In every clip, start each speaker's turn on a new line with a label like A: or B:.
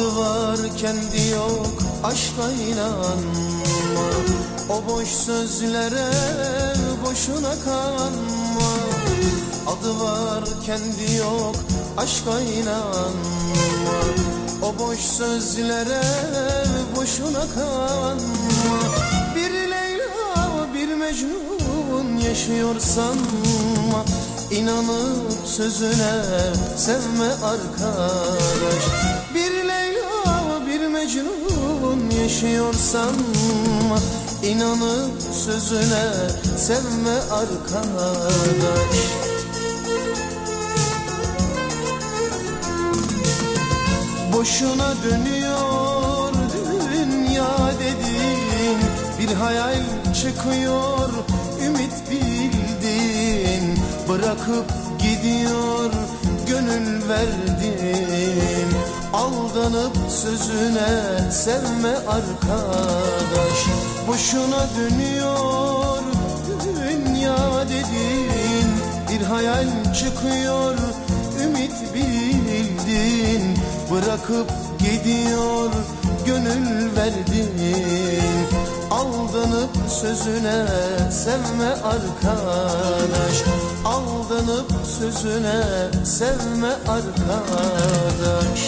A: Adı var kendi yok aşka inanma O boş sözlere boşuna kanma. Adı var kendi yok aşka inanma O boş sözlere boşuna kanma. Bir Leyla bir Mecnun yaşıyor sanma. İnanıp sözüne sevme arkadaş. Bir Leyla Mecnun yaşıyor sanma İnanıp sözüne sevme arkadaş. Boşuna dönüyor dünya dedin Bir hayal çıkıyor ümit bildin Bırakıp gidiyor gönül verdin Aldanıp sözüne sevme arkadaş. Boşuna dönüyor dünya dedin Bir hayal çıkıyor ümit bildin. Bırakıp gidiyor gönül verdin. Aldanıp sözüne sevme arkadaş. Aldanıp sözüne sevme arkadaş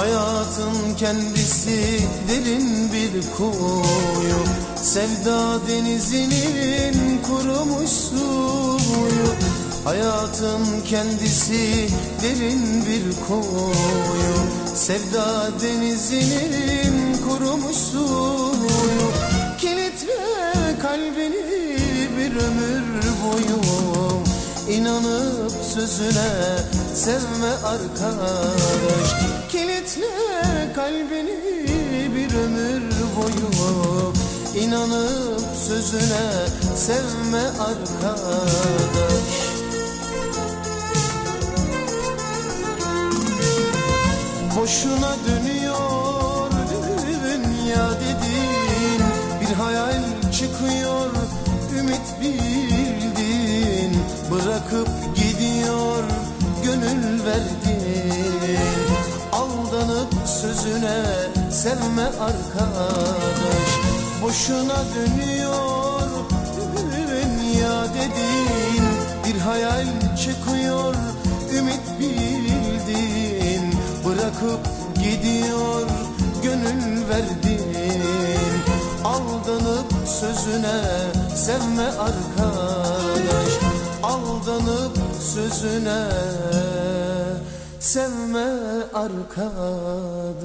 A: Hayatın kendisi derin bir kuyu. Sevda denizinin kurumuş suyu. Hayatın kendisi derin bir kuyu. Sevda denizinin kurumuş suyu. Kilitle kalbini bir ömür boyu. İnanıp sözüne sevme arkadaş. Kilitle kalbini bir ömür boyu. İnanıp sözüne sevme arkadaş. Boşuna dönüyor dünya dedin Bir hayal çıkıyor ümit bildin Bırakıp gönül verdin Aldanıp sözüne sevme arkadaş. Boşuna dönüyor dünya dedin Bir hayal çıkıyor ümit bildin Bırakıp gidiyor gönül verdin Aldanıp sözüne sevme arkadaş Aldanıp sözüne. Sevme arkadaş